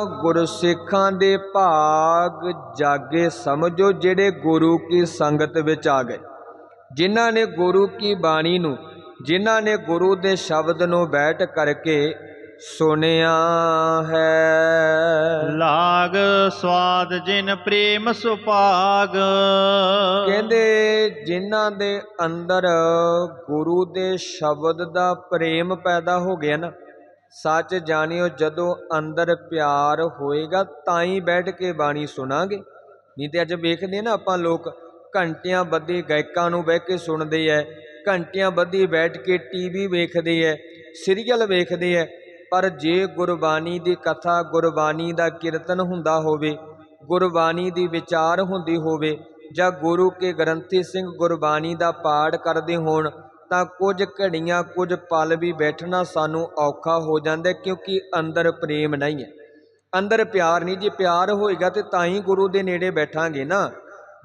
ਗੁਰਸਿੱਖਾਂ ਦੇ ਭਾਗ ਜਾਗੇ ਸਮਝੋ ਜਿਹੜੇ ਗੁਰੂ ਕੀ ਸੰਗਤ ਵਿੱਚ ਆ ਗਏ। ਜਿਨ੍ਹਾਂ ਨੇ ਗੁਰੂ ਕੀ ਬਾਣੀ ਨੂੰ ਜਿਨ੍ਹਾਂ ਨੇ ਗੁਰੂ ਦੇ ਸ਼ਬਦ ਨੂੰ ਬੈਠ ਕਰਕੇ ਸੁਣਿਆ ਹੈ। ਲਾਗ ਸਵਾਦ ਜਿਨ ਪ੍ਰੇਮ ਸੁਭਾਗ। ਕਹਿੰਦੇ ਜਿਨ੍ਹਾਂ ਦੇ ਅੰਦਰ ਗੁਰੂ ਦੇ ਸ਼ਬਦ ਦਾ ਪ੍ਰੇਮ ਪੈਦਾ ਹੋ ਗਿਆ ਨਾ ਸੱਚ ਜਾਣਿਓ, ਜਦੋਂ ਅੰਦਰ ਪਿਆਰ ਹੋਏਗਾ ਤਾਂ ਹੀ ਬੈਠ ਕੇ ਬਾਣੀ ਸੁਣਾਂਗੇ। ਨਹੀਂ ਤੇ ਅੱਜ ਵੇਖਦੇ ਨਾ ਆਪਾਂ ਲੋਕ, ਘੰਟਿਆਂ ਬੱਧੀ ਗਾਇਕਾਂ ਨੂੰ ਬਹਿ ਕੇ ਸੁਣਦੇ ਐ, ਘੰਟਿਆਂ ਬੱਧੀ ਬੈਠ ਕੇ ਟੀਵੀ ਵੇਖਦੇ ਐ, ਸੀਰੀਅਲ ਵੇਖਦੇ ਐ, ਪਰ ਜੇ ਗੁਰਬਾਣੀ ਦੀ ਕਥਾ ਗੁਰਬਾਣੀ ਦਾ ਕੀਰਤਨ ਹੁੰਦਾ ਹੋਵੇ, ਗੁਰਬਾਣੀ ਦੀ ਵਿਚਾਰ ਹੁੰਦੀ ਹੋਵੇ, ਜਾਂ ਗੁਰੂ ਕੇ ਗ੍ਰੰਥੀ ਸਿੰਘ ਗੁਰਬਾਣੀ ਦਾ ਪਾਠ ਕਰਦੇ ਹੋਣ ਤਾਂ ਕੁਝ ਘੜੀਆਂ, ਕੁਝ ਪਲ ਵੀ ਬੈਠਣਾ ਸਾਨੂੰ ਔਖਾ ਹੋ ਜਾਂਦਾ ਕਿਉਂਕਿ ਅੰਦਰ ਪ੍ਰੇਮ ਨਹੀਂ ਹੈ। ਅੰਦਰ ਪਿਆਰ ਨਹੀਂ। ਜੇ ਪਿਆਰ ਹੋਏਗਾ ਤੇ ਤਾਂ ਹੀ ਗੁਰੂ ਦੇ ਨੇੜੇ ਬੈਠਾਂਗੇ ਨਾ।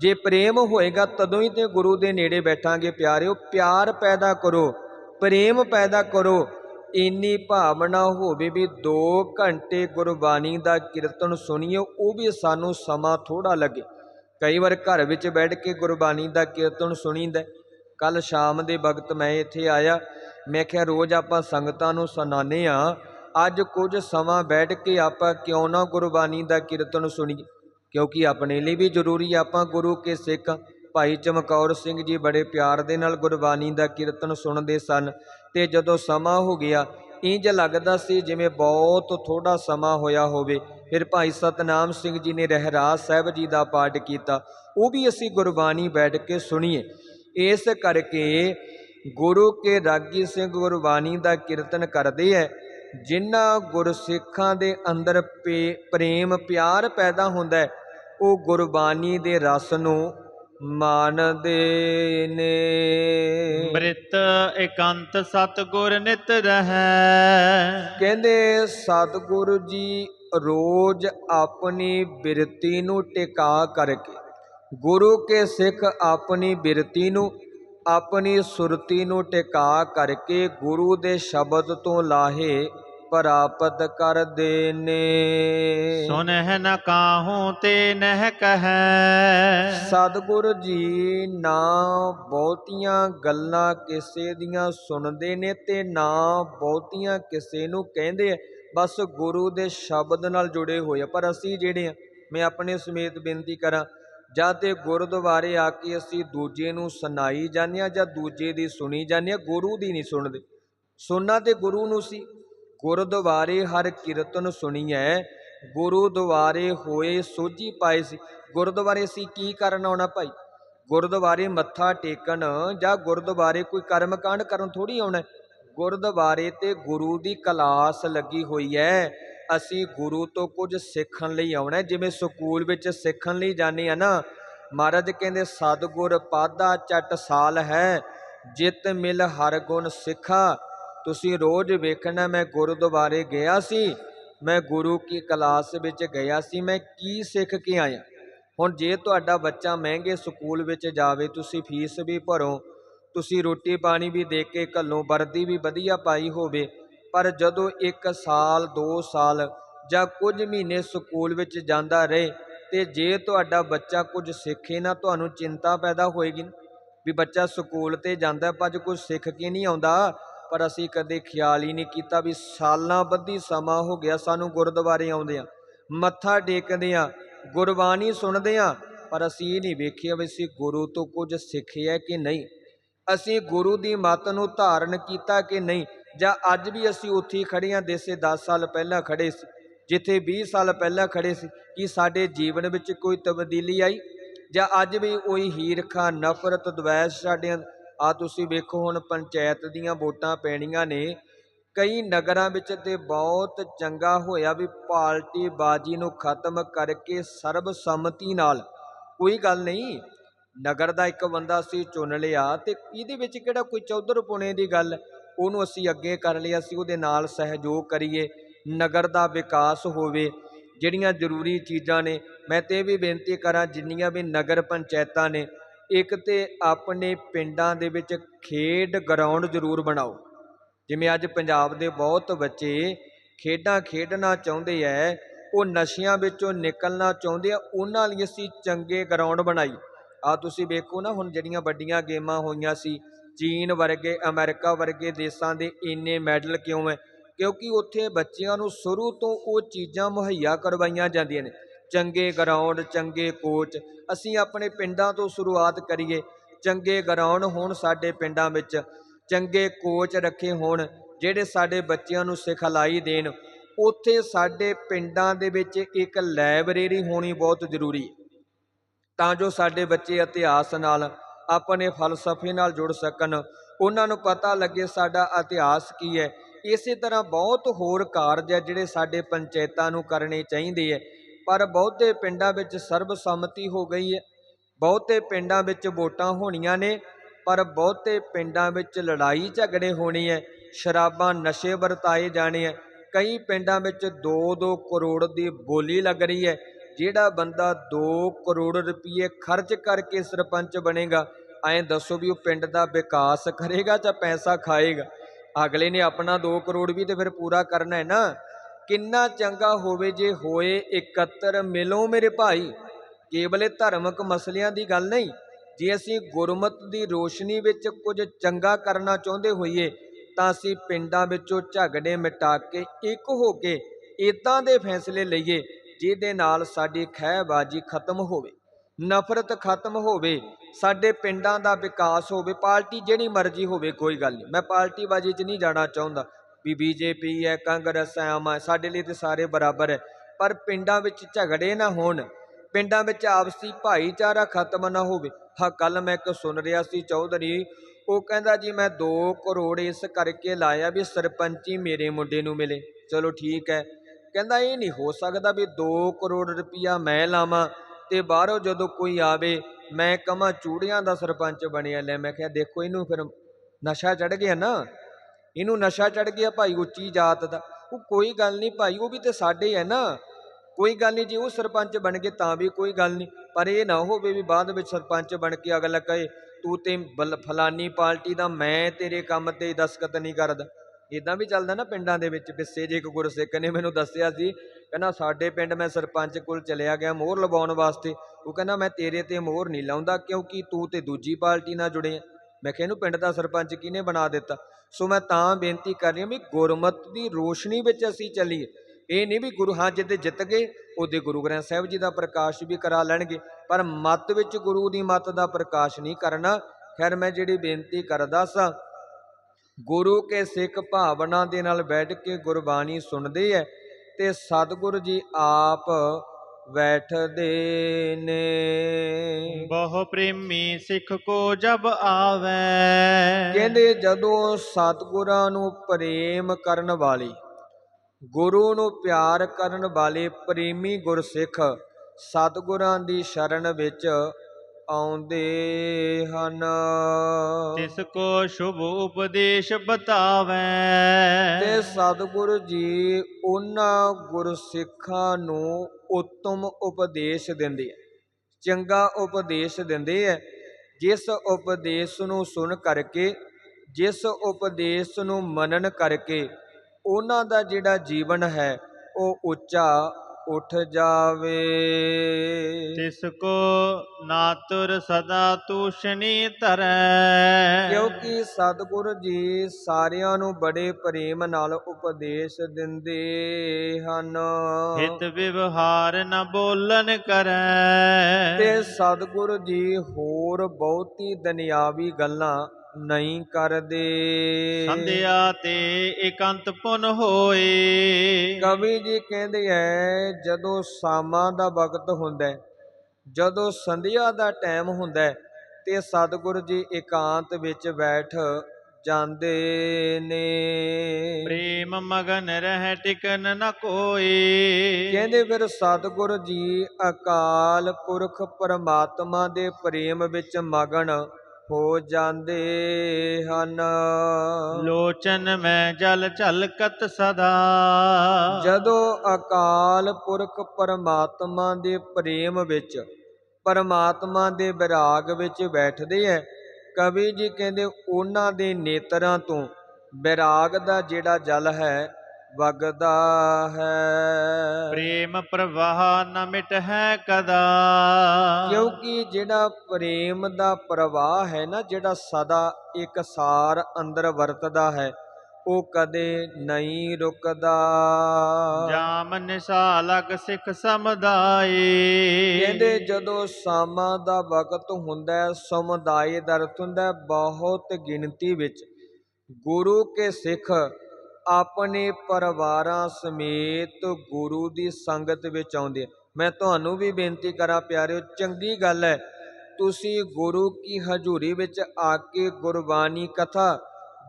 ਜੇ ਪ੍ਰੇਮ ਹੋਏਗਾ ਤਦੋਂ ਹੀ ਤੇ ਗੁਰੂ ਦੇ ਨੇੜੇ ਬੈਠਾਂਗੇ ਪਿਆਰਿਓ। ਪਿਆਰ ਪੈਦਾ ਕਰੋ, ਪ੍ਰੇਮ ਪੈਦਾ ਕਰੋ। ਇੰਨੀ ਭਾਵਨਾ ਹੋਵੇ ਵੀ 2 ਘੰਟੇ ਗੁਰਬਾਣੀ ਦਾ ਕੀਰਤਨ ਸੁਣੀਏ, ਉਹ ਵੀ ਸਾਨੂੰ ਸਮਾਂ ਥੋੜਾ ਲੱਗੇ। ਕਈ ਵਾਰ ਘਰ ਵਿੱਚ ਬੈਠ ਕੇ ਗੁਰਬਾਣੀ ਦਾ ਕੀਰਤਨ ਸੁਣੀਦਾ ਕੱਲ ਸ਼ਾਮ ਦੇ ਵਕਤ ਮੈਂ ਇੱਥੇ ਆਇਆ। ਮੈਂ ਕਿਹਾ, ਰੋਜ਼ ਆਪਾਂ ਸੰਗਤਾਂ ਨੂੰ ਸੁਣਾਉਂਦੇ ਆ ਅੱਜ ਕੁਝ ਸਮਾਂ ਬੈਠ ਕੇ ਆਪਾਂ ਕਿਉਂ ਨਾ ਗੁਰਬਾਣੀ ਦਾ ਕੀਰਤਨ ਸੁਣੀਏ? ਕਿਉਂਕਿ ਆਪਣੇ ਲਈ ਵੀ ਜ਼ਰੂਰੀ ਆਪਾਂ ਗੁਰੂ ਕੇ ਸਿੱਖ ਭਾਈ ਚਮਕੌਰ ਸਿੰਘ ਜੀ ਬੜੇ ਪਿਆਰ ਦੇ ਨਾਲ ਗੁਰਬਾਣੀ ਦਾ ਕੀਰਤਨ ਸੁਣਦੇ ਸਨ। ਤੇ ਜਦੋਂ ਸਮਾਂ ਹੋ ਗਿਆ ਇੰਜ ਲੱਗਦਾ ਸੀ ਜਿਵੇਂ ਬਹੁਤ ਥੋੜਾ ਸਮਾਂ ਹੋਇਆ ਹੋਵੇ। ਫਿਰ ਭਾਈ ਸਤਨਾਮ ਸਿੰਘ ਜੀ ਨੇ ਰਹਿਰਾਸ ਸਾਹਿਬ ਜੀ ਦਾ ਪਾਠ ਕੀਤਾ। ਉਹ ਵੀ ਅਸੀਂ ਗੁਰਬਾਣੀ ਬੈਠ ਕੇ ਸੁਣੀਏ। ਇਸ ਕਰਕੇ ਗੁਰੂ ਕੇ ਰਾਗੀ ਸਿੰਘ ਗੁਰਬਾਣੀ ਦਾ ਕੀਰਤਨ ਕਰਦੇ ਐ ਜਿਨ੍ਹਾਂ ਗੁਰਸਿੱਖਾਂ ਦੇ ਅੰਦਰ ਪ੍ਰੇਮ ਪਿਆਰ ਪੈਦਾ ਹੁੰਦਾ ਹੈ ਉਹ ਗੁਰਬਾਣੀ ਦੇ ਰਸ ਨੂੰ ਮਾਨਦੇ ਨੇ। ਬ੍ਰਿਤ ਇਕੰਤ ਸਤਗੁਰ ਨਿਤ ਰਹੈ। ਕਹਿੰਦੇ ਸਤਿਗੁਰੂ ਜੀ ਰੋਜ਼ ਆਪਣੀ ਬਿਰਤੀ ਨੂੰ ਟਿਕਾ ਕਰਕੇ ਗੁਰੂ ਕੇ ਸਿੱਖ ਆਪਣੀ ਬਿਰਤੀ ਨੂੰ ਆਪਣੀ ਸੁਰਤੀ ਨੂੰ ਟਿਕਾ ਕਰਕੇ ਗੁਰੂ ਦੇ ਸ਼ਬਦ ਤੋਂ ਲਾਹੇ ਪ੍ਰਾਪਤ ਕਰਦੇ ਨੇ ਸੁਨਹਿ ਨ ਕਾਹੂ ਤੇ ਨਹਿ ਕਹੈ। ਸਤਿਗੁਰੂ ਜੀ ਨਾ ਬਹੁਤੀਆਂ ਗੱਲਾਂ ਕਿਸੇ ਦੀਆਂ ਸੁਣਦੇ ਨੇ ਤੇ ਨਾ ਬਹੁਤੀਆਂ ਕਿਸੇ ਨੂੰ ਕਹਿੰਦੇ ਆ। ਬਸ ਗੁਰੂ ਦੇ ਸ਼ਬਦ ਨਾਲ ਜੁੜੇ ਹੋਏ ਆ। ਪਰ ਅਸੀਂ ਜਿਹੜੇ ਆ ਮੈਂ ਆਪਣੇ ਸਮੇਤ ਬੇਨਤੀ ਕਰਾਂ ਜਾਂ ਤੇ ਗੁਰਦੁਆਰੇ ਆ ਕੇ ਅਸੀਂ ਦੂਜੇ ਨੂੰ ਸੁਣਾਈ ਜਾਂਦੇ ਆ ਜਾਂ ਦੂਜੇ ਦੀ ਸੁਣੀ ਜਾਂਦੇ ਆ ਗੁਰੂ ਦੀ ਨਹੀਂ ਸੁਣਦੇ। ਸੁਣਨਾ ਤੇ ਗੁਰੂ ਨੂੰ ਸੀ। ਗੁਰਦੁਆਰੇ ਹਰ ਕੀਰਤਨ ਸੁਣੀਐ। ਗੁਰਦੁਆਰੇ ਹੋਏ ਸੋਝੀ ਪਾਏ ਸੀ। ਗੁਰਦੁਆਰੇ ਸੀ ਕੀ ਕਰਨ ਆਉਣਾ ਭਾਈ? ਗੁਰਦੁਆਰੇ ਮੱਥਾ ਟੇਕਣ ਜਾਂ ਗੁਰਦੁਆਰੇ ਕੋਈ ਕਰਮ ਕਾਂਡ ਕਰਨ ਥੋੜੀ ਆਉਣਾ? ਗੁਰਦੁਆਰੇ ਤੇ ਗੁਰੂ ਦੀ ਕਲਾਸ ਲੱਗੀ ਹੋਈ ਹੈ ਅਸੀਂ ਗੁਰੂ ਤੋਂ ਕੁਝ ਸਿੱਖਣ ਲਈ ਆਉਣਾ ਜਿਵੇਂ ਸਕੂਲ ਵਿੱਚ ਸਿੱਖਣ ਲਈ ਜਾਂਦੇ ਆ ਨਾ, ਮਹਾਰਾਜ ਕਹਿੰਦੇ, ਸਤਿਗੁਰ ਪਾਦਾ ਚਟ ਸਾਲ ਹੈ, ਜਿਤ ਮਿਲ ਹਰ ਗੁਣ ਸਿੱਖਾ। ਤੁਸੀਂ ਰੋਜ਼ ਵੇਖਣਾ, ਮੈਂ ਗੁਰਦੁਆਰੇ ਗਿਆ ਸੀ, ਮੈਂ ਗੁਰੂ ਕੀ ਕਲਾਸ ਵਿੱਚ ਗਿਆ ਸੀ, ਮੈਂ ਕੀ ਸਿੱਖ ਕੇ ਆਇਆ? ਹੁਣ ਜੇ ਤੁਹਾਡਾ ਬੱਚਾ ਮਹਿੰਗੇ ਸਕੂਲ ਵਿੱਚ ਜਾਵੇ, ਤੁਸੀਂ ਫੀਸ ਵੀ ਭਰੋ, ਤੁਸੀਂ ਰੋਟੀ ਪਾਣੀ ਵੀ ਦੇ ਕੇ ਘੱਲੋਂ, ਵਰਦੀ ਵੀ ਵਧੀਆ ਪਾਈ ਹੋਵੇ ਪਰ ਜਦੋਂ 1 ਸਾਲ 2 ਸਾਲ ਜਾਂ ਕੁਝ ਮਹੀਨੇ ਸਕੂਲ ਵਿੱਚ ਜਾਂਦਾ ਰਹੇ, ਤੇ ਜੇ ਤੁਹਾਡਾ ਬੱਚਾ ਕੁਝ ਸਿੱਖੇ ਨਾ ਤੁਹਾਨੂੰ ਚਿੰਤਾ ਪੈਦਾ ਹੋਏਗੀ। ਵੀ ਬੱਚਾ ਸਕੂਲ ਤੇ ਜਾਂਦਾ ਪਰ ਕੁਝ ਸਿੱਖ ਕੇ ਨਹੀਂ ਆਉਂਦਾ, ਪਰ ਅਸੀਂ ਕਦੇ ਖਿਆਲ ਹੀ ਨਹੀਂ ਕੀਤਾ ਵੀ ਸਾਲਾਂ ਬੱਧੀ ਸਮਾਂ ਹੋ ਗਿਆ ਸਾਨੂੰ ਗੁਰਦੁਆਰੇ ਆਉਂਦੇ ਆ ਮੱਥਾ ਟੇਕਦੇ ਆ ਗੁਰਬਾਣੀ ਸੁਣਦੇ ਆ ਪਰ ਅਸੀਂ ਇਹ ਨਹੀਂ ਵੇਖਿਆ ਵੀ ਅਸੀਂ ਗੁਰੂ ਤੋਂ ਕੁਝ ਸਿੱਖਿਆ ਕਿ ਨਹੀਂ। ਅਸੀਂ ਗੁਰੂ ਦੀ ਮੱਤ ਨੂੰ ਧਾਰਨ ਕੀਤਾ ਕਿ ਨਹੀਂ ਜਾਂ ਅੱਜ ਵੀ ਅਸੀਂ ਉੱਥੇ ਹੀ ਖੜੇ ਹਾਂ, ਦੇਸੇ 10 ਸਾਲ ਪਹਿਲਾਂ ਖੜੇ ਸੀ। ਜਿੱਥੇ 20 ਸਾਲ ਪਹਿਲਾਂ ਖੜੇ ਸੀ, ਕਿ ਸਾਡੇ ਜੀਵਨ ਵਿੱਚ ਕੋਈ ਤਬਦੀਲੀ ਆਈ? ਜਾਂ ਅੱਜ ਵੀ ਉਹੀ ਹੀਰਖਾ ਨਫ਼ਰਤ, ਦਵੈਸ਼ ਸਾਡੇ ਆ ਤੁਸੀਂ ਵੇਖੋ ਹੁਣ ਪੰਚਾਇਤ ਦੀਆਂ ਵੋਟਾਂ ਪੈਣੀਆਂ ਨੇ। ਕਈ ਨਗਰਾਂ ਵਿੱਚ ਤੇ ਬਹੁਤ ਚੰਗਾ ਹੋਇਆ ਵੀ ਪਾਰਟੀ ਬਾਜੀ ਨੂੰ ਖਤਮ ਕਰਕੇ ਸਰਬਸੰਮਤੀ ਨਾਲ। ਕੋਈ ਗੱਲ ਨਹੀਂ, ਨਗਰ ਦਾ ਇੱਕ ਬੰਦਾ ਅਸੀਂ ਚੁਣ ਲਿਆ ਤੇ ਇਹਦੇ ਵਿੱਚ ਕਿਹੜਾ ਕੋਈ ਚੌਧਰ ਪੁਣੇ ਦੀ ਗੱਲ? ਉਹਨੂੰ ਅਸੀਂ ਅੱਗੇ ਕਰ ਲਿਆ ਅਸੀਂ ਉਹਦੇ ਨਾਲ ਸਹਿਯੋਗ ਕਰੀਏ, ਨਗਰ ਦਾ ਵਿਕਾਸ ਹੋਵੇ, ਜਿਹੜੀਆਂ ਜ਼ਰੂਰੀ ਚੀਜ਼ਾਂ ਨੇ। ਮੈਂ ਤੇ ਇਹ ਵੀ ਬੇਨਤੀ ਕਰਾਂ, ਜਿੰਨੀਆਂ ਵੀ ਨਗਰ ਪੰਚਾਇਤਾਂ ਨੇ, ਇੱਕ ਤੇ ਆਪਣੇ ਪਿੰਡਾਂ ਦੇ ਵਿੱਚ ਖੇਡ ਗਰਾਊਂਡ ਜ਼ਰੂਰ ਬਣਾਓ। ਜਿਵੇਂ ਅੱਜ ਪੰਜਾਬ ਦੇ ਬਹੁਤ ਬੱਚੇ ਖੇਡਾਂ ਖੇਡਣਾ ਚਾਹੁੰਦੇ ਐ, ਉਹ ਨਸ਼ਿਆਂ ਵਿੱਚੋਂ ਨਿਕਲਣਾ ਚਾਹੁੰਦੇ ਆ, ਉਹਨਾਂ ਲਈ ਅਸੀਂ ਚੰਗੇ ਗਰਾਊਂਡ ਬਣਾਈ। ਆ ਤੁਸੀਂ ਵੇਖੋ ਨਾ, ਹੁਣ ਜਿਹੜੀਆਂ ਵੱਡੀਆਂ ਗੇਮਾਂ ਹੋਈਆਂ ਸੀ ਚੀਨ ਵਰਗੇ, ਅਮਰੀਕਾ ਵਰਗੇ ਦੇਸ਼ਾਂ ਦੇ ਇੰਨੇ ਮੈਡਲ ਕਿਉਂ ਹੈ? ਕਿਉਂਕਿ ਉੱਥੇ ਬੱਚਿਆਂ ਨੂੰ ਸ਼ੁਰੂ ਤੋਂ ਉਹ ਚੀਜ਼ਾਂ ਮੁਹੱਈਆ ਕਰਵਾਈਆਂ ਜਾਂਦੀਆਂ ਨੇ। ਚੰਗੇ ਗਰਾਊਂਡ ਚੰਗੇ ਕੋਚ ਅਸੀਂ ਆਪਣੇ ਪਿੰਡਾਂ ਤੋਂ ਸ਼ੁਰੂਆਤ ਕਰੀਏ। ਚੰਗੇ ਗਰਾਊਂਡ ਹੋਣ ਸਾਡੇ ਪਿੰਡਾਂ ਵਿੱਚ, ਚੰਗੇ ਕੋਚ ਰੱਖੇ ਹੋਣ, ਜਿਹੜੇ ਸਾਡੇ ਬੱਚਿਆਂ ਨੂੰ ਸਿਖਲਾਈ ਦੇਣ। ਉੱਥੇ ਸਾਡੇ ਪਿੰਡਾਂ ਦੇ ਵਿੱਚ ਇੱਕ ਲਾਇਬ੍ਰੇਰੀ ਹੋਣੀ ਬਹੁਤ ਜ਼ਰੂਰੀ ਹੈ। ਤਾਂ ਜੋ ਸਾਡੇ ਬੱਚੇ ਇਤਿਹਾਸ ਨਾਲ ਆਪਣੇ ਫਲਸਫੇ ਨਾਲ ਜੁੜ ਸਕਣ। ਉਹਨਾਂ ਨੂੰ ਪਤਾ ਲੱਗੇ ਸਾਡਾ ਇਤਿਹਾਸ ਕੀ ਹੈ। ਇਸੇ ਤਰ੍ਹਾਂ ਬਹੁਤ ਹੋਰ ਕਾਰਜ ਹੈ ਜਿਹੜੇ ਸਾਡੇ ਪੰਚਾਇਤਾਂ ਨੂੰ ਕਰਨੇ ਚਾਹੀਦੇ ਹੈ। ਪਰ ਬਹੁਤੇ ਪਿੰਡਾਂ ਵਿੱਚ ਸਰਬਸੰਮਤੀ ਹੋ ਗਈ ਹੈ। ਬਹੁਤੇ ਪਿੰਡਾਂ ਵਿੱਚ ਵੋਟਾਂ ਹੋਣੀਆਂ ਨੇ, ਪਰ ਬਹੁਤੇ ਪਿੰਡਾਂ ਵਿੱਚ ਲੜਾਈ ਝਗੜੇ ਹੋਣੇ ਹੈ। ਸ਼ਰਾਬਾਂ ਨਸ਼ੇ ਵਰਤਾਏ ਜਾਣੇ ਹੈ। ਕਈ ਪਿੰਡਾਂ ਵਿੱਚ 2-2 ਕਰੋੜ ਦੀ ਬੋਲੀ ਲੱਗ ਰਹੀ ਹੈ। ਜਿਹੜਾ ਬੰਦਾ 2 ਕਰੋੜ ਰੁਪਏ ਖਰਚ ਕਰਕੇ ਸਰਪੰਚ ਬਣੇਗਾ, ਐਂ ਦੱਸੋ ਵੀ ਉਹ ਪਿੰਡ ਦਾ ਵਿਕਾਸ ਕਰੇਗਾ ਜਾਂ ਪੈਸਾ ਖਾਏਗਾ? ਅਗਲੇ ਨੇ ਆਪਣਾ 2 ਕਰੋੜ ਵੀ ਤੇ ਫਿਰ ਪੂਰਾ ਕਰਨਾ ਹੈ ਨਾ। ਕਿੰਨਾ ਚੰਗਾ ਹੋਵੇ ਜੇ ਹੋਏ ਇਕੱਤਰ ਮਿਲੋ ਮੇਰੇ ਭਾਈ। ਕੇਵਲ ਧਾਰਮਿਕ ਮਸਲਿਆਂ ਦੀ ਗੱਲ ਨਹੀਂ, ਜੇ ਅਸੀਂ ਗੁਰਮਤ ਦੀ ਰੋਸ਼ਨੀ ਵਿੱਚ ਕੁਝ ਚੰਗਾ ਕਰਨਾ ਚਾਹੁੰਦੇ ਹੋਈਏ, ਤਾਂ ਅਸੀਂ ਪਿੰਡਾਂ ਵਿੱਚੋਂ ਝਗੜੇ ਮਿਟਾ ਕੇ ਇੱਕ ਹੋ ਕੇ ਇਦਾਂ ਦੇ ਫੈਸਲੇ ਲਈਏ ਜਿਹਦੇ ਨਾਲ ਸਾਡੀ ਖਹਿਬਾਜ਼ੀ ਖਤਮ ਹੋਵੇ, ਨਫ਼ਰਤ ਖਤਮ ਹੋਵੇ, ਸਾਡੇ ਪਿੰਡਾਂ ਦਾ ਵਿਕਾਸ ਹੋਵੇ, ਪਾਰਟੀ ਜਿਹੜੀ ਮਰਜ਼ੀ ਹੋਵੇ, ਕੋਈ ਗੱਲ ਨਹੀਂ। ਮੈਂ ਪਾਰਟੀਬਾਜ਼ੀ 'ਚ ਨਹੀਂ ਜਾਣਾ ਚਾਹੁੰਦਾ। ਵੀ ਬੀਜੇਪੀ ਹੈ, ਕਾਂਗਰਸ ਹੈ, ਆਮ ਹੈ ਸਾਡੇ ਲਈ ਤੇ ਸਾਰੇ ਬਰਾਬਰ ਹੈ। ਪਰ ਪਿੰਡਾਂ ਵਿੱਚ ਝਗੜੇ ਨਾ ਹੋਣ, ਪਿੰਡਾਂ ਵਿੱਚ ਆਪਸੀ ਭਾਈਚਾਰਾ ਖਤਮ ਨਾ ਹੋਵੇ। ਹਾਂ ਕੱਲ ਮੈਂ ਇੱਕ ਸੁਣ ਰਿਹਾ ਸੀ ਚੌਧਰੀ, ਉਹ ਕਹਿੰਦਾ ਜੀ, ਮੈਂ 2 ਕਰੋੜ ਇਸ ਕਰਕੇ ਲਾਇਆ ਵੀ ਸਰਪੰਚੀ ਮੇਰੇ ਮੁੰਡੇ ਨੂੰ ਮਿਲੇ। ਚਲੋ ਠੀਕ ਹੈ। ਕਹਿੰਦਾ ਇਹ ਨਹੀਂ ਹੋ ਸਕਦਾ ਵੀ 2 ਕਰੋੜ ਰੁਪਈਆ ਮੈਂ ਲਾਵਾਂ ਤੇ ਬਾਹਰੋਂ ਜਦੋਂ ਕੋਈ ਆਵੇ ਮੈਂ ਕਮਾ ਚੂੜੀਆਂ ਦਾ ਸਰਪੰਚ ਬਣਿਆ ਲੈ। ਮੈਂ ਕਿਹਾ ਦੇਖੋ ਇਹਨੂੰ ਫਿਰ ਨਸ਼ਾ ਚੜ ਗਿਆ ਨਾ। ਇਹਨੂੰ ਨਸ਼ਾ ਚੜ ਗਿਆ ਭਾਈ ਉੱਚੀ ਜਾਤ ਦਾ। ਉਹ ਕੋਈ ਗੱਲ ਨਹੀਂ ਭਾਈ, ਉਹ ਵੀ ਤੇ ਸਾਡੇ ਹੈ ਨਾ। ਕੋਈ ਗੱਲ ਨਹੀਂ ਜੇ, ਉਹ ਸਰਪੰਚ ਬਣ ਗਏ ਤਾਂ ਵੀ ਕੋਈ ਗੱਲ ਨਹੀਂ। ਪਰ ਇਹ ਨਾ ਹੋਵੇ ਵੀ ਬਾਅਦ ਵਿੱਚ ਸਰਪੰਚ ਬਣ ਕੇ ਅਗਲਾ ਕਹੇ, ਤੂੰ ਤੇ ਬਲ- ਫਲਾਨੀ ਪਾਰਟੀ ਦਾ ਮੈਂ ਤੇਰੇ ਕੰਮ ਤੇ ਦਸਖਤ ਨਹੀਂ ਕਰਦਾ। ਇਦਾਂ ਵੀ ਚੱਲਦਾ ਨਾ ਪਿੰਡਾਂ ਦੇ ਵਿੱਚ ਵਿਸੇ ਜੇ ਇੱਕ ਗੁਰਸਿੱਖ ਨੇ ਮੈਨੂੰ ਦੱਸਿਆ ਸੀ, ਕਹਿੰਦਾ ਸਾਡੇ ਪਿੰਡ ਮੈਂ ਸਰਪੰਚ ਕੋਲ ਚਲਿਆ ਗਿਆ ਮੋਹਰ ਲਵਾਉਣ ਵਾਸਤੇ। ਉਹ ਕਹਿੰਦਾ, ਮੈਂ ਤੇਰੇ ਤੇ ਮੋਹਰ ਨਹੀਂ ਲਾਉਂਦਾ ਕਿਉਂਕਿ ਤੂੰ ਤੇ ਦੂਜੀ ਪਾਰਟੀ ਨਾਲ ਜੁੜੇ ਆ। ਮੈਂ ਕਿਹਾ, ਇਹਨੂੰ ਪਿੰਡ ਦਾ ਸਰਪੰਚ ਕਿਹਨੇ ਬਣਾ ਦਿੱਤਾ? ਸੋ ਮੈਂ ਤਾਂ ਬੇਨਤੀ ਕਰ ਰਿਹਾ ਵੀ ਗੁਰਮਤ ਦੀ ਰੋਸ਼ਨੀ ਵਿੱਚ ਅਸੀਂ ਚੱਲੀਏ। ਇਹ ਨਹੀਂ ਵੀ ਗੁਰੂ ਹਾਂ ਜਿੱਦੇ ਜਿੱਤ ਗਏ, ਉਹਦੇ ਗੁਰੂ ਗ੍ਰੰਥ ਸਾਹਿਬ ਜੀ ਦਾ ਪ੍ਰਕਾਸ਼ ਵੀ ਕਰਾ ਲੈਣਗੇ। ਪਰ ਮਤ ਵਿੱਚ ਗੁਰੂ ਦੀ ਮਤ ਦਾ ਪ੍ਰਕਾਸ਼ ਨਹੀਂ ਕਰਨਾ, ਖੈਰ ਮੈਂ ਜਿਹੜੀ ਬੇਨਤੀ ਕਰਦਾ ਸਾਂ ਗੁਰੂ ਕੇ ਸਿੱਖ ਭਾਵਨਾ ਦੇ ਨਾਲ ਬੈਠ ਕੇ ਗੁਰਬਾਣੀ ਸੁਣਦੇ ਐ ਤੇ ਸਤਿਗੁਰੂ ਜੀ ਆਪ ਬੈਠਦੇ ਨੇ। ਬਹੁ ਪ੍ਰੇਮੀ ਸਿੱਖ ਕੋ ਜਬ ਆਵੇ। ਕਹਿੰਦੇ ਜਦੋਂ ਸਤਿਗੁਰਾਂ ਨੂੰ ਪ੍ਰੇਮ ਕਰਨ ਵਾਲੇ ਗੁਰੂ ਨੂੰ ਪਿਆਰ ਕਰਨ ਵਾਲੇ ਪ੍ਰੇਮੀ ਗੁਰਸਿੱਖ ਸਤਿਗੁਰਾਂ ਦੀ ਸ਼ਰਨ ਵਿੱਚ ਆਉਂਦੇ ਹਨ। ਤਿਸ ਕੋ ਸ਼ੁਭ ਉਪਦੇਸ਼ ਬਤਾਵੇ। ਤੇ ਸਤਿਗੁਰੂ ਜੀ ਉਹਨਾਂ ਗੁਰਸਿੱਖਾਂ ਨੂੰ ਉੱਤਮ ਉਪਦੇਸ਼ ਦਿੰਦੇ ਆ। ਚੰਗਾ ਉਪਦੇਸ਼ ਦਿੰਦੇ ਆ। ਜਿਸ ਉਪਦੇਸ਼ ਨੂੰ ਸੁਣ ਕਰਕੇ ਜਿਸ ਉਪਦੇਸ਼ ਨੂੰ ਮੰਨਣ ਕਰਕੇ ਉਹਨਾਂ ਦਾ ਜਿਹੜਾ ਜੀਵਨ ਹੈ ਉਹ ਉੱਚਾ ਉੱਠ ਜਾਵੇ। ਤਿਸ ਕੋ ਨਾਤੁਰ ਸਦਾ ਤੂਸ਼ਨੀ ਧਰੈ। ਕਿਉਂਕਿ ਸਤਿਗੁਰੂ ਜੀ ਸਾਰਿਆਂ ਨੂੰ ਬੜੇ ਪ੍ਰੇਮ ਨਾਲ ਉਪਦੇਸ਼ ਦਿੰਦੇ ਹਨ। ਹਿਤ ਵਿਵਹਾਰ ਨ ਬੋਲਨ ਤੇ ਕਰੈ ਸਤਿਗੁਰੂ ਜੀ ਹੋਰ ਬਹੁਤੀ ਦੁਨਿਆਵੀ ਗੱਲਾਂ ਨਹੀਂ ਕਰਦੇ। ਸੰਧਿਆ ਤੇ ਇਕੰਤ ਪੁਨ ਹੋਏ। ਕਵੀ ਜੀ ਕਹਿੰਦੇ ਐ ਜਦੋਂ ਸ਼ਾਮਾਂ ਦਾ ਵਕਤ ਹੁੰਦਾ ਜਦੋਂ ਸੰਧਿਆ ਦਾ ਟਾਈਮ ਹੁੰਦਾ ਤੇ ਸਤਿਗੁਰੂ ਜੀ ਇਕਾਂਤ ਵਿੱਚ ਬੈਠ ਜਾਂਦੇ ਨੇ। ਪ੍ਰੇਮ ਮਗਨ ਰਹਿ ਟਿਕਨ ਨ ਕੋਏ। ਕਹਿੰਦੇ ਫਿਰ ਸਤਿਗੁਰੂ ਜੀ ਅਕਾਲ ਪੁਰਖ ਪਰਮਾਤਮਾ ਦੇ ਪ੍ਰੇਮ ਵਿੱਚ ਮਗਨ ਹੋ ਜਾਂਦੇ ਹਨ। ਲੋਚਨ ਮੈਂ ਜਲ ਝਲਕਤ ਸਦਾ। ਜਦੋਂ ਅਕਾਲ ਪੁਰਖ ਪਰਮਾਤਮਾ ਦੇ ਪ੍ਰੇਮ ਵਿੱਚ ਪਰਮਾਤਮਾ ਦੇ ਵਿਰਾਗ ਵਿੱਚ ਬੈਠਦੇ ਐ ਕਵੀ ਜੀ ਕਹਿੰਦੇ ਉਹਨਾਂ ਦੇ ਨੇਤਰਾਂ ਤੋਂ ਵਿਰਾਗ ਦਾ ਜਿਹੜਾ ਜਲ ਹੈ ਵਗਦਾ ਹੈ। ਪ੍ਰੇਮ ਪ੍ਰਵਾਹ ਨ ਮਿਟਹਿ ਕਦਾ। ਕਿਉਂਕਿ ਜਿਹੜਾ ਪ੍ਰੇਮ ਦਾ ਪ੍ਰਵਾਹ ਹੈ ਨਾ ਜਿਹੜਾ ਸਦਾ ਇੱਕ ਸਾਰ ਅੰਦਰ ਵਰਤਦਾ ਹੈ ਉਹ ਕਦੇ ਨਹੀਂ ਰੁਕਦਾ। ਜਾਮ ਨਿਸਾ ਲਗ ਸਿੱਖ ਸਮਦਾਏ। ਕਹਿੰਦੇ ਜਦੋਂ ਸਾਮਾ ਦਾ ਵਕਤ ਹੁੰਦਾ ਹੈ ਸਮੁਦਾਇ ਦਾ ਅਰਥ ਹੁੰਦਾ ਬਹੁਤ ਗਿਣਤੀ ਵਿੱਚ ਗੁਰੂ ਕੇ ਸਿੱਖ ਆਪਣੇ ਪਰਿਵਾਰਾਂ ਸਮੇਤ ਗੁਰੂ ਦੀ ਸੰਗਤ ਵਿੱਚ ਆਉਂਦੇ ਮੈਂ ਤੁਹਾਨੂੰ ਵੀ ਬੇਨਤੀ ਕਰਾਂ ਪਿਆਰਿਓ, ਚੰਗੀ ਗੱਲ ਹੈ, ਤੁਸੀਂ ਗੁਰੂ ਕੀ ਹਜ਼ੂਰੀ ਵਿੱਚ ਆ ਕੇ ਗੁਰਬਾਣੀ ਕਥਾ,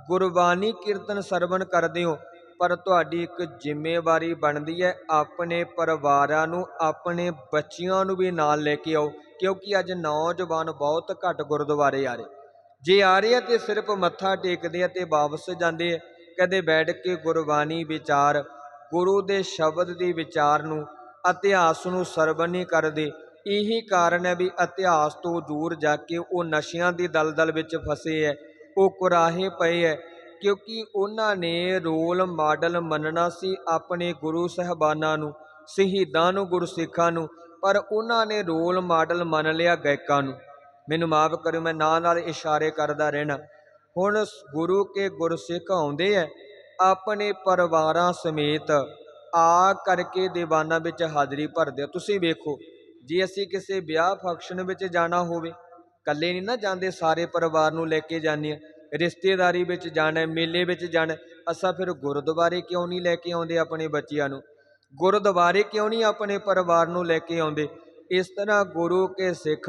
ਗੁਰਬਾਣੀ ਕੀਰਤਨ ਸਰਵਣ ਕਰਦੇ ਹੋ, ਪਰ ਤੁਹਾਡੀ ਇੱਕ ਜ਼ਿੰਮੇਵਾਰੀ ਬਣਦੀ ਹੈ, ਆਪਣੇ ਪਰਿਵਾਰਾਂ ਨੂੰ, ਆਪਣੇ ਬੱਚਿਆਂ ਨੂੰ ਵੀ ਨਾਲ ਲੈ ਕੇ ਆਓ, ਕਿਉਂਕਿ ਅੱਜ ਨੌਜਵਾਨ ਬਹੁਤ ਘੱਟ ਗੁਰਦੁਆਰੇ ਆ ਰਹੇ। ਜੇ ਆ ਰਹੇ ਆ ਤੇ ਸਿਰਫ ਮੱਥਾ ਟੇਕਦੇ ਆ ਤੇ ਵਾਪਸ ਜਾਂਦੇ ਆ। ਕਦੇ ਬੈਠ ਕੇ ਗੁਰਬਾਣੀ ਵਿਚਾਰ, ਗੁਰੂ ਦੇ ਸ਼ਬਦ ਦੀ ਵਿਚਾਰ ਨੂੰ ਇਤਿਹਾਸ ਨੂੰ ਸਰਵਣ ਕਰਦੇ। ਇਹੀ ਕਾਰਨ ਹੈ ਵੀ ਇਤਿਹਾਸ ਤੋਂ ਦੂਰ ਜਾ ਕੇ ਉਹ ਨਸ਼ਿਆਂ ਦੀ ਦਲਦਲ ਵਿੱਚ ਫਸੇ ਹੈ। ਉਹ ਕੁਰਾਹੇ ਪਏ ਹੈ ਕਿਉਂਕਿ ਉਹਨਾਂ ਨੇ ਰੋਲ ਮਾਡਲ ਮੰਨਣਾ ਸੀ ਆਪਣੇ ਗੁਰੂ ਸਹਿਬਾਨਾਂ ਨੂੰ, ਸ਼ਹੀਦਾਂ ਨੂੰ, ਗੁਰਸਿੱਖਾਂ ਨੂੰ, ਪਰ ਉਹਨਾਂ ਨੇ ਰੋਲ ਮਾਡਲ ਮੰਨ ਲਿਆ ਗਾਇਕਾਂ ਨੂੰ। ਮੈਨੂੰ ਮਾਫ ਕਰਿਓ, ਮੈਂ ਨਾਂ ਨਾਲ ਇਸ਼ਾਰੇ ਕਰਦਾ ਰਹਿਣਾ। ਹੁਣ ਗੁਰੂ ਕੇ ਗੁਰਸਿੱਖ ਆਉਂਦੇ ਐ, ਆਪਣੇ ਪਰਿਵਾਰਾਂ ਸਮੇਤ ਆ ਕਰਕੇ ਦੀਵਾਨਾਂ ਵਿੱਚ ਹਾਜ਼ਰੀ ਭਰਦੇ ਆ ਤੁਸੀਂ ਵੇਖੋ, ਜੇ ਅਸੀਂ ਕਿਸੇ ਵਿਆਹ ਫੰਕਸ਼ਨ ਵਿੱਚ ਜਾਣਾ ਹੋਵੇ, ਇਕੱਲੇ ਨਹੀਂ ਨਾ ਜਾਂਦੇ, ਸਾਰੇ ਪਰਿਵਾਰ ਨੂੰ ਲੈ ਕੇ ਜਾਂਦੇ ਆ ਰਿਸ਼ਤੇਦਾਰੀ ਵਿੱਚ ਜਾਣਾ, ਮੇਲੇ ਵਿੱਚ ਜਾਣਾ, ਅਸਾਂ ਫਿਰ ਗੁਰਦੁਆਰੇ ਕਿਉਂ ਨਹੀਂ ਲੈ ਕੇ ਆਉਂਦੇ ਆਪਣੇ ਬੱਚਿਆਂ ਨੂੰ? ਗੁਰਦੁਆਰੇ ਕਿਉਂ ਨਹੀਂ ਆਪਣੇ ਪਰਿਵਾਰ ਨੂੰ ਲੈ ਕੇ ਆਉਂਦੇ? ਇਸ ਤਰ੍ਹਾਂ ਗੁਰੂ ਕੇ ਸਿੱਖ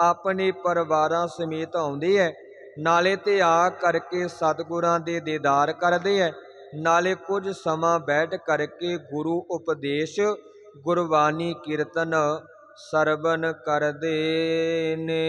ਆਪਣੇ ਪਰਿਵਾਰਾਂ ਸਮੇਤ ਆਉਂਦੇ ਐ ਨਾਲੇ ਤੇ ਆ ਕਰਕੇ ਸਤਿਗੁਰਾਂ ਦੇ ਦੀਦਾਰ ਕਰਦੇ ਐ। ਨਾਲੇ ਕੁਝ ਸਮਾਂ ਬੈਠ ਕਰਕੇ ਗੁਰੂ ਉਪਦੇਸ਼, ਗੁਰਬਾਣੀ ਕੀਰਤਨ ਸਰਵਨ ਕਰਦੇ ਨੇ।